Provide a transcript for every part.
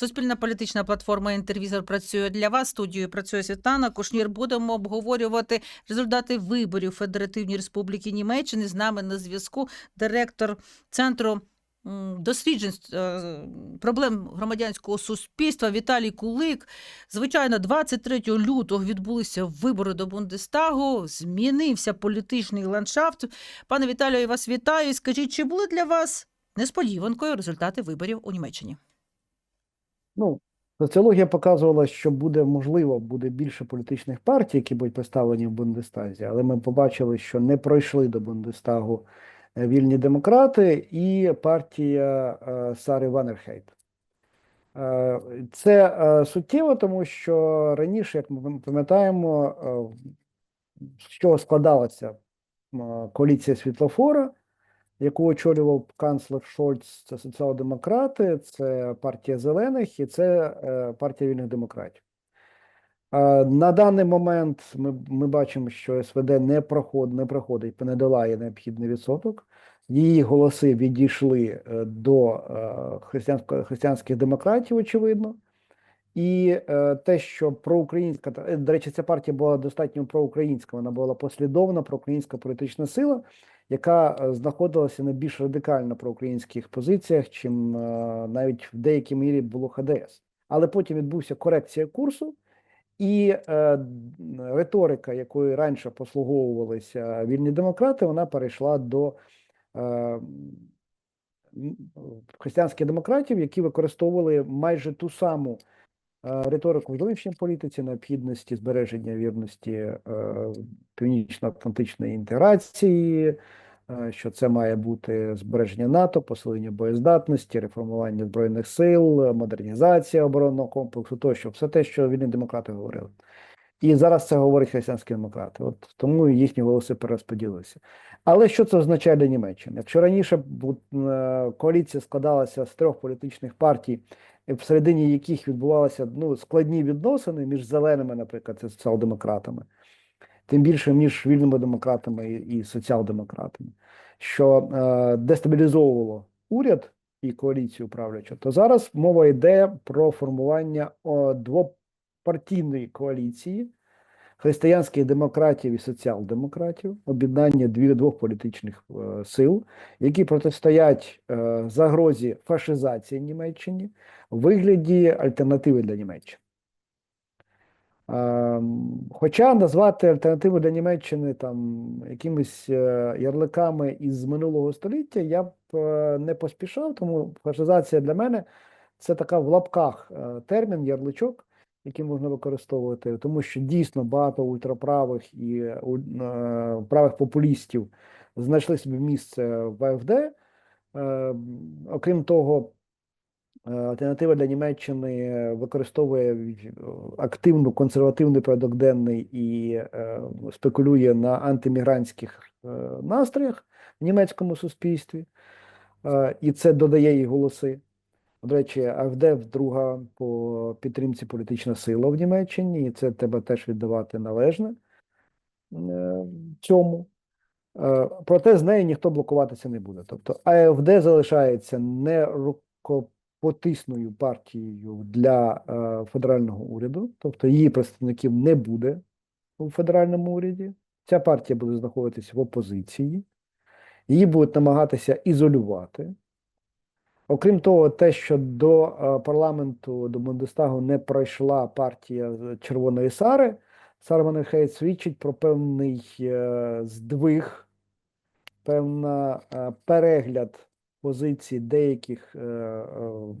Суспільна політична платформа «Інтервізор» працює для вас. Студією працює Світлана Кушнір. Будемо обговорювати результати виборів Федеративної Республіки Німеччини. З нами на зв'язку директор центру досліджень е, проблем громадянського суспільства Віталій Кулик. Звичайно, 23 лютого відбулися вибори до Бундестагу. Змінився політичний ландшафт. Пане Віталію, я вас вітаю. Скажіть, чи були для вас несподіванкою результати виборів у Німеччині? Ну, соціологія показувала, що буде можливо, буде більше політичних партій, які будуть представлені в Бундестазі, але ми побачили, що не пройшли до Бундестагу е, вільні демократи і партія е, Сари Ванерхейт. Е, Це суттєво, тому що раніше, як ми пам'ятаємо, з чого складалася коаліція світлофора, яку очолював канцлер Шольц, це соціал-демократи, це партія зелених і це е, партія вільних демократів. На даний момент ми, ми бачимо, що СВД не проходить, не проходить, не долає необхідний відсоток. Її голоси відійшли е, до е, християнських демократів, очевидно. І те, що проукраїнська, до речі, ця партія була достатньо проукраїнська, вона була послідовна проукраїнська політична сила, яка е, знаходилася на більш радикально проукраїнських позиціях, чим е, навіть в деякій мірі було ХДС. Але потім відбувся корекція курсу, і е, риторика, якою раніше послуговувалися вільні демократи, вона перейшла до християнських демократів, які використовували майже ту саму риторику в зовнішній політиці, необхідності збереження вірності е, північно-атлантичної інтеграції, е, що це має бути збереження НАТО, посилення боєздатності, реформування збройних сил, е, модернізація оборонного комплексу, тощо все те, що вільні демократи говорили. І зараз це говорять християнські демократи. От тому їхні голоси перерозподілилися. Але що це означає для Німеччини? Якщо раніше е, коаліція складалася з трьох політичних партій, е, всередині яких відбувалися ну, складні відносини між зеленими, наприклад, і соціал-демократами, тим більше між вільними демократами і, соціал-демократами, що е, дестабілізовувало уряд і коаліцію правлячу, то зараз мова йде про формування о, двопартійної коаліції християнських демократів і соціал-демократів, об'єднання двох політичних е, сил, які протистоять е, загрозі фашизації Німеччині в вигляді альтернативи для Німеччини. Ем, Хоча назвати альтернативу для Німеччини там якимись е, ярликами із минулого століття я б не поспішав, тому фашизація для мене це така в лапках термін, ярличок, який можна використовувати, тому що дійсно багато ультраправих і е, правих популістів знайшли собі місце в АФД. Е, Окрім того, Е, Альтернатива для Німеччини використовує активну консервативний порядок денний і спекулює на антимігрантських настроях в німецькому суспільстві, і це додає їй голоси. До речі, АФД друга по підтримці політична сила в Німеччині, і це треба теж віддавати належне е, цьому. Е, Проте з нею ніхто блокуватися не буде. Тобто АФД залишається не рукопотисною партією для е, федерального уряду, тобто її представників не буде у федеральному уряді. Ця партія буде знаходитися в опозиції, її будуть намагатися ізолювати. Окрім того, те, що до е, парламенту, до Бундестагу не пройшла партія Червоної Сари, Сара Маннерхейт свідчить про певний е, здвиг, певна е, перегляд позицій деяких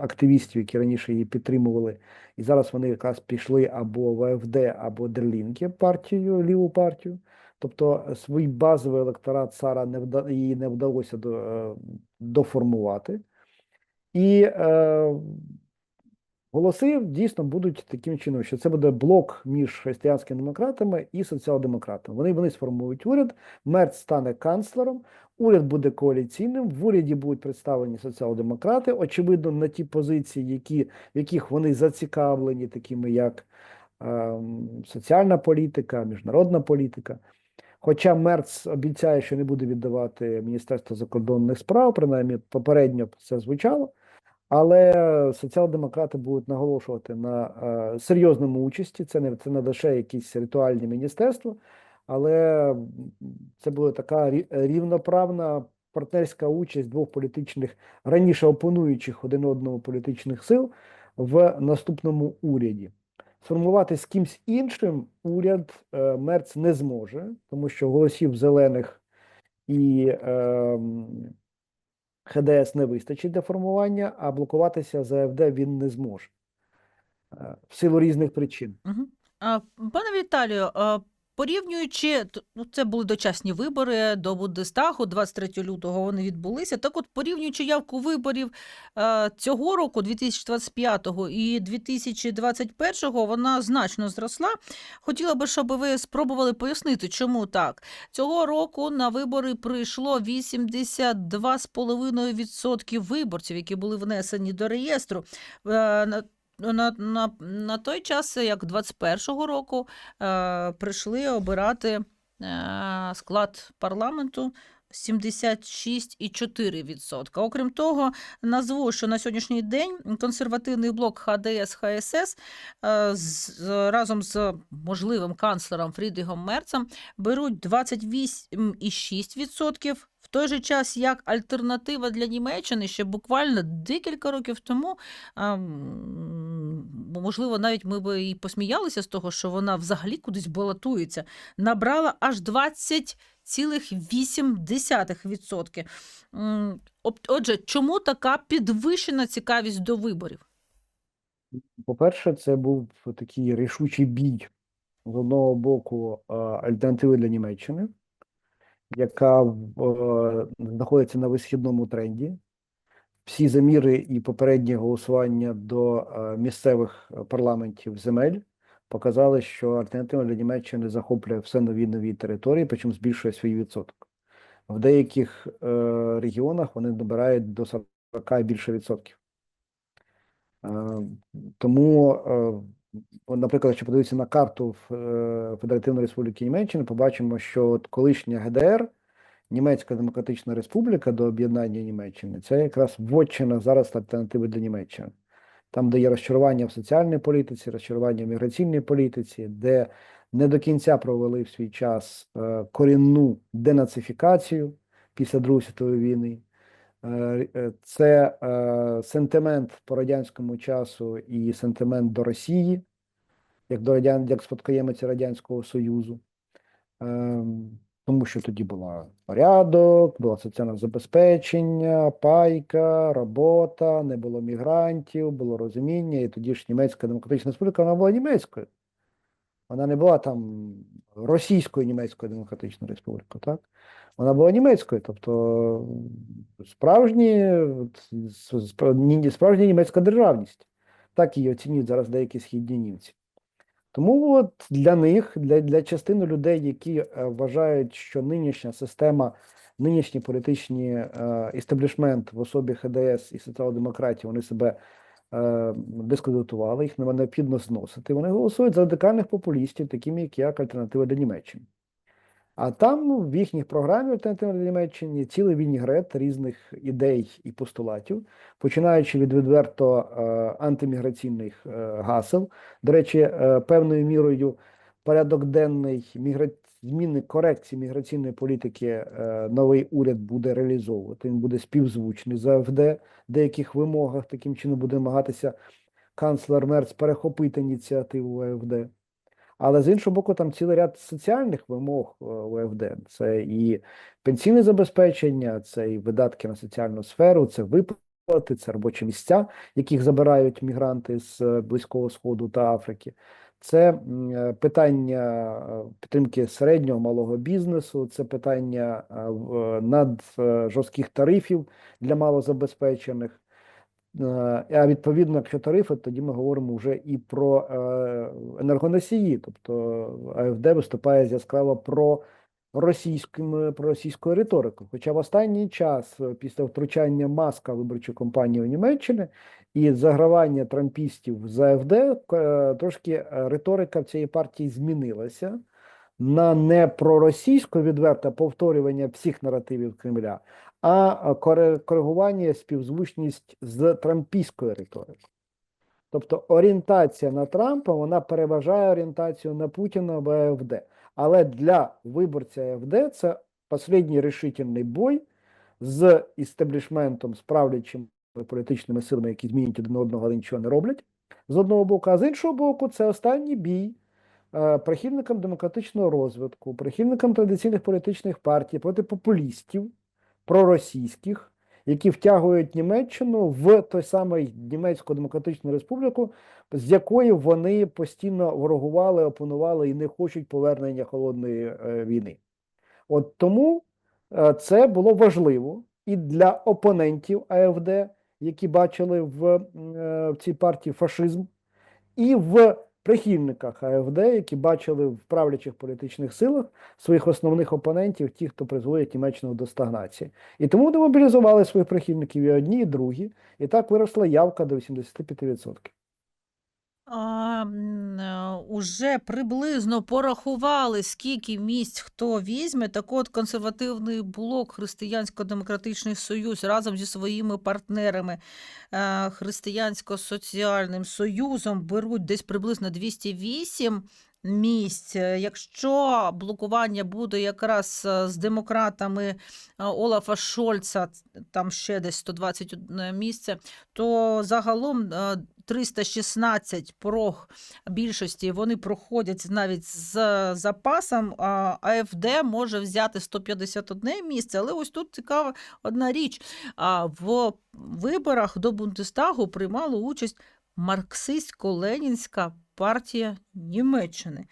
активістів, які раніше її підтримували, і зараз вони якраз пішли або в АФД, або Дерлінке партію, ліву партію. Тобто свій базовий електорат Сара не вда, їй не вдалося до, доформувати. І е, голоси дійсно будуть таким чином, що це буде блок між християнськими демократами і соціал-демократами. Вони, вони сформують уряд, Мерц стане канцлером, уряд буде коаліційним, в уряді будуть представлені соціал-демократи, очевидно, на ті позиції, які, в яких вони зацікавлені, такими як е, соціальна політика, міжнародна політика. Хоча Мерц обіцяє, що не буде віддавати Міністерство закордонних справ, принаймні попередньо це звучало. Але соціал-демократи будуть наголошувати на е, серйозному участі. Це не це не лише якісь ритуальні міністерства, але це буде така рівноправна партнерська участь двох політичних раніше опонуючих один одному політичних сил в наступному уряді. Сформувати з кимсь іншим уряд е, Мерц не зможе, тому що голосів зелених і ем, ХДС не вистачить для формування, а блокуватися за ФД він не зможе е, в силу різних причин. Угу. Пане Віталію, а, порівнюючи, ну, це були дочасні вибори до Бундестагу, 23 лютого вони відбулися. Так от, порівнюючи явку виборів е, цього року, 2025 і 2021, вона значно зросла. Хотіла би, щоб ви спробували пояснити, чому так. Цього року на вибори прийшло 82,5% виборців, які були внесені до реєстру. Е, на- на, на, той час, як 21-го року, е, прийшли обирати е, склад парламенту 76,4%. Окрім того, назву, що на сьогоднішній день консервативний блок ХДС ХСС е, з, разом з можливим канцлером Фрідріхом Мерцем беруть 28,6%. Той же час, як альтернатива для Німеччини ще буквально декілька років тому можливо, навіть ми би і посміялися з того, що вона взагалі кудись балотується, набрала аж 20,8%. М, об- Отже, чому така підвищена цікавість до виборів? По-перше, це був такий рішучий бій з одного боку альтернативи для Німеччини, яка е, знаходиться на висхідному тренді. Всі заміри і попередні голосування до е, місцевих парламентів земель показали, що альтернатива для Німеччини захоплює все нові нові території, причому збільшує свій відсоток. В деяких е, регіонах вони набирають до 40 і більше відсотків. Е, Тому, е, наприклад, якщо подивитися на карту е, Федеративної Республіки Німеччини, побачимо, що от колишня ГДР, Німецька Демократична Республіка до об'єднання Німеччини, це якраз вотчина зараз альтернативи для Німеччини. Там, де є розчарування в соціальній політиці, розчарування в міграційній політиці, де не до кінця провели в свій час е, корінну денацифікацію після Другої світової війни. Е, е, Це е, сентимент по радянському часу і сентимент до Росії, як до радян, як спадкоємиця Радянського Союзу. Тому що тоді була порядок, було соціальне забезпечення, пайка, робота, не було мігрантів, було розуміння, і тоді ж Німецька Демократична Республіка вона була німецькою. Вона не була там російською німецькою демократичною республікою, так? Вона була німецькою, тобто справжні, справжня німецька державність. Так її оцінюють зараз деякі східні німці. Тому от для них, для, для частини людей, які е, вважають, що нинішня система, нинішній політичний е, істеблішмент в особі ХДС і соціал-демократії, вони себе дискредитували, їх не- необхідно зносити. Вони голосують за радикальних популістів, такими як як альтернатива для Німеччини. А там в їхніх програмі альтернатива для Німеччини цілий вінігрет різних ідей і постулатів, починаючи від відверто е, антиміграційних е, гасел. До речі, е, певною мірою порядок денний мігра... зміни корекції міграційної політики е, новий уряд буде реалізовувати. Він буде співзвучний з АФД в деяких вимогах. Таким чином буде намагатися канцлер Мерц перехопити ініціативу АФД. Але з іншого боку, там цілий ряд соціальних вимог е, у АФД. Це і пенсійне забезпечення, це і видатки на соціальну сферу, це виплати, це робочі місця, яких забирають мігранти з е, Близького Сходу та Африки. Це е, питання е, підтримки середнього малого бізнесу, це питання над жорстких тарифів для малозабезпечених. А відповідно, якщо тарифи, тоді ми говоримо вже і про енергоносії. Тобто АФД виступає яскраво про російським, про російською риторикою. Хоча в останній час, е, після втручання маска в виборчу кампанію Німеччини і загравання трампістів з АФД, е, трошки е, риторика в цієї партії змінилася на не проросійсько відверте повторювання всіх наративів Кремля, а коригування співзвучність з трампійською риторикою. Тобто орієнтація на Трампа вона переважає орієнтацію на Путіна або АФД. Але для виборця АФД це останній рішительний бой з істеблішментом, з політичними силами, які змінюють один одного, але нічого не роблять. З одного боку, а з іншого боку, це останній бій е, прихильникам демократичного розвитку, прихильникам традиційних політичних партій проти популістів проросійських, які втягують Німеччину в той самий Німецьку Демократичну Республіку, з якої вони постійно ворогували, опонували і не хочуть повернення холодної е, війни. От тому е, це було важливо і для опонентів АФД, які бачили в, е, в цій партії фашизм, і в прихильниках АФД, які бачили в правлячих політичних силах своїх основних опонентів, ті, хто призводять Німеччину до стагнації. І тому демобілізували своїх прихильників і одні, і другі, і так виросла явка до 85%. А, уже приблизно порахували, скільки місць хто візьме. Так от консервативний блок Християнсько-демократичний союз разом зі своїми партнерами Християнсько-соціальним союзом беруть десь приблизно 208 місць. Якщо блокування буде якраз з демократами Олафа Шольца, там ще десь 121 місце, то загалом 316 прог більшості вони проходять навіть з запасом. АФД може взяти 151 місце. Але ось тут цікава одна річ. В виборах до Бундестагу приймала участь марксистсько-ленінська партія Німеччини.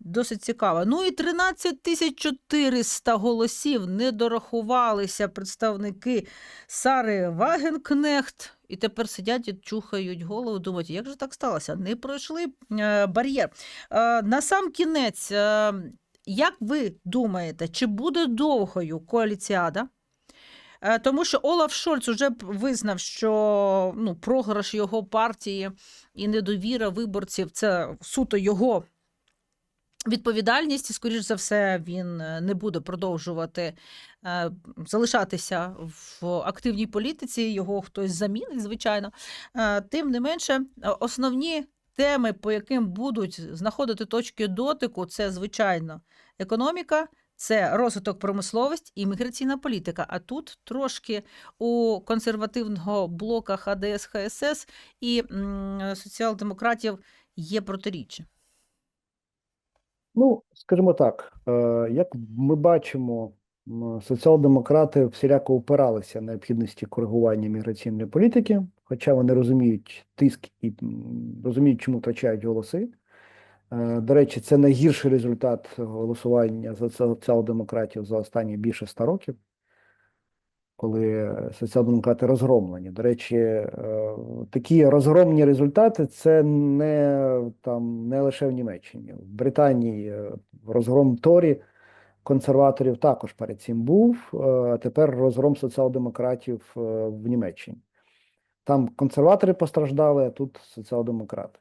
Досить цікаво. Ну і 13 400 голосів не дорахувалися представники Сари Вагенкнехт. І тепер сидять і чухають голову, думають, як же так сталося? Не пройшли е, бар'єр. Е, на сам кінець, е, як ви думаєте, чи буде довгою коаліціада? Е, Тому що Олаф Шольц уже визнав, що ну, програш його партії і недовіра виборців це суто його відповідальність, і, скоріш за все, він е, не буде продовжувати е, залишатися в активній політиці. Його хтось замінить, звичайно. Е, Тим не менше, основні теми, по яким будуть знаходити точки дотику, це звичайно економіка. Це розвиток промисловості і міграційна політика. А тут трошки у консервативного блока ХДС ХСС і соціал-демократів є протиріччя. Ну, скажімо так, е, як ми бачимо, соціал-демократи всіляко опиралися необхідності коригування міграційної політики, хоча вони розуміють тиск і розуміють, чому втрачають голоси. Е, До речі, це найгірший результат голосування за соціал-демократів за останні більше ста років, коли соціал-демократи розгромлені. До речі, е, такі розгромні результати це не там не лише в Німеччині. В Британії е, розгром Торі консерваторів також перед цим був, е, а тепер розгром соціал-демократів е, в Німеччині. Там консерватори постраждали, а тут соціал-демократи.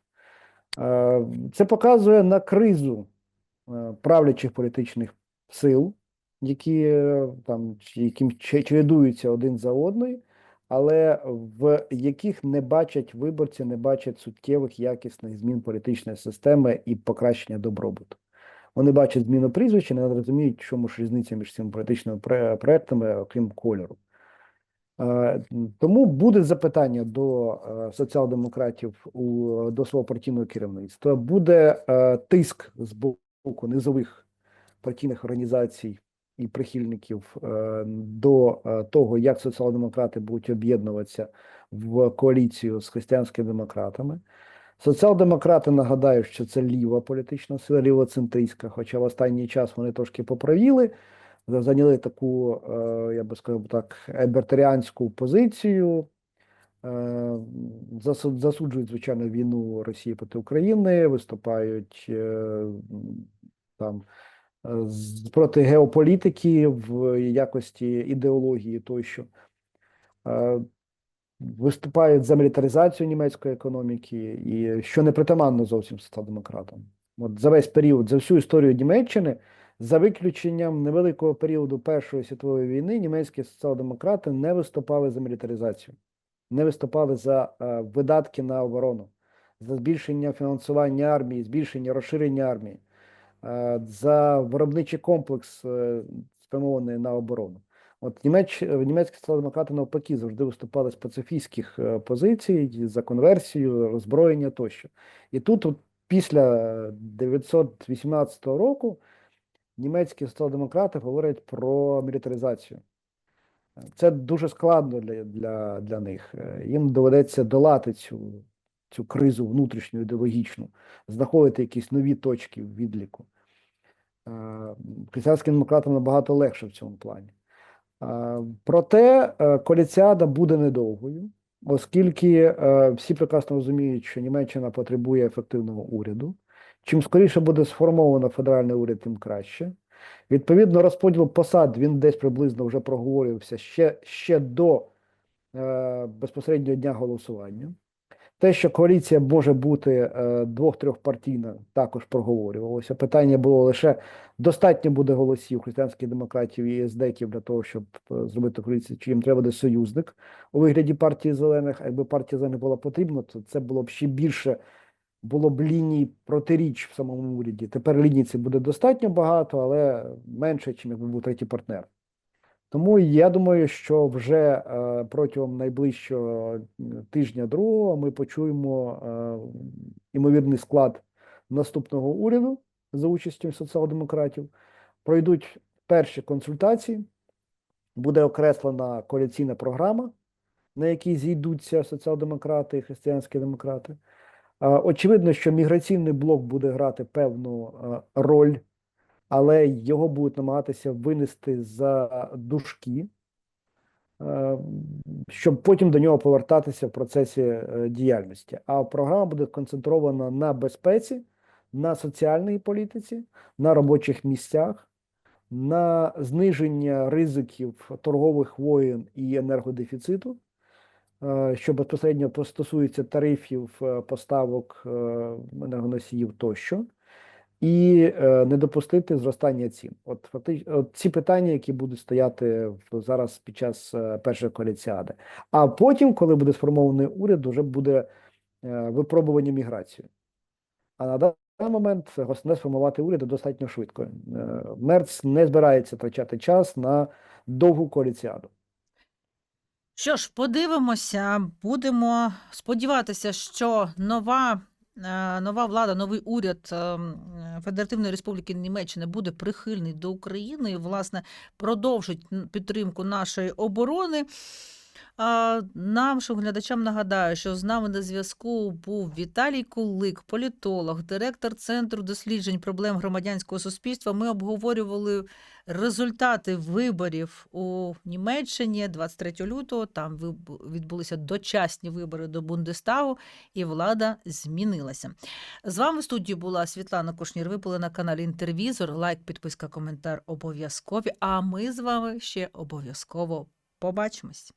Е, Це показує на кризу е, правлячих політичних сил, які е, там яким чередуються один за одною, але в яких не бачать виборці, не бачать суттєвих якісних змін політичної системи і покращення добробуту. Вони бачать зміну прізвища, не розуміють, чому ж різниця між цими політичними проектами, окрім кольору. Е, Тому буде запитання до е, соціал-демократів до свого партійного керівництва. Буде тиск з боку низових партійних організацій і прихильників е, до е, того, як соціал-демократи будуть об'єднуватися в коаліцію з християнськими демократами. Соціал-демократи нагадаю, що це ліва політична сила, лівоцентристська, хоча в останній час вони трошки поправіли зайняли таку, е, я би сказав так, ебертеріанську позицію. Засуджують, звичайно, війну Росії проти України, виступають там проти геополітики в якості ідеології тощо. Е, Виступають за мілітаризацію німецької економіки, і що не притаманно зовсім соціал-демократам. От за весь період, за всю історію Німеччини За виключенням невеликого періоду Першої світової війни німецькі соціал-демократи не виступали за мілітаризацію, не виступали за е, видатки на оборону, за збільшення фінансування армії, збільшення розширення армії, за виробничий комплекс, е, спрямований на оборону. От німеч, е, німецькі соціал-демократи навпаки завжди виступали з пацифістських е, позицій за конверсію, роззброєння тощо. І тут, от, після 1918 року, німецькі соціал-демократи говорять про мілітаризацію. Це дуже складно для, для, для них. Е, Їм доведеться долати цю, цю кризу внутрішню ідеологічну, знаходити якісь нові точки відліку. Е, Християнським демократам набагато легше в цьому плані. Е, Проте е, коаліціада буде недовгою, оскільки е, всі прекрасно розуміють, що Німеччина потребує ефективного уряду. Чим скоріше буде сформовано федеральний уряд, тим краще. Відповідно, розподіл посад він десь приблизно вже проговорювався ще, ще до е, безпосереднього дня голосування. Те, що коаліція може бути е, двох-трьохпартійна, також проговорювалося. Питання було лише достатньо буде голосів християнських демократів і СДЕКів для того, щоб е, зробити коаліцію, чи їм треба буде союзник у вигляді партії зелених. А якби партія зелених була потрібна, то це було б ще більше було б ліній протиріч в самому уряді. Тепер ліній це буде достатньо багато, але менше, ніж якби був третій партнер. Тому я думаю, що вже е, протягом найближчого е, тижня другого ми почуємо е, імовірний склад наступного уряду за участю соціал-демократів. Пройдуть перші консультації, буде окреслена коаліційна програма, на якій зійдуться соціал-демократи і християнські демократи. Е, Очевидно, що міграційний блок буде грати певну е, роль, але його будуть намагатися винести за дужки, е, щоб потім до нього повертатися в процесі е, діяльності. А програма буде концентрована на безпеці, на соціальній політиці, на робочих місцях, на зниження ризиків торгових воєн і енергодефіциту е, що безпосередньо стосується тарифів, поставок енергоносіїв тощо, і е, не допустити зростання цін. От фактично ці питання, які будуть стояти зараз під час е, першої коаліціади. А потім, коли буде сформований уряд, вже буде е, випробування міграцією. А на даний момент головне сформувати уряд достатньо швидко. Мерц не збирається втрачати час на довгу коаліціаду. Що ж, подивимося, будемо сподіватися, що нова, нова влада, новий уряд ем, Федеративної Республіки Німеччина буде прихильний до України і, власне, продовжить підтримку нашої оборони. А, Нашим глядачам нагадаю, що з нами на зв'язку був Віталій Кулик, політолог, директор Центру досліджень проблем громадянського суспільства. Ми обговорювали результати виборів у Німеччині 23 лютого. Там відбулися дочасні вибори до Бундестагу, і влада змінилася. З вами в студії була Світлана Кушнір. Ви були на каналі Інтервізор. Лайк, підписка, коментар обов'язкові. А ми з вами ще обов'язково побачимось.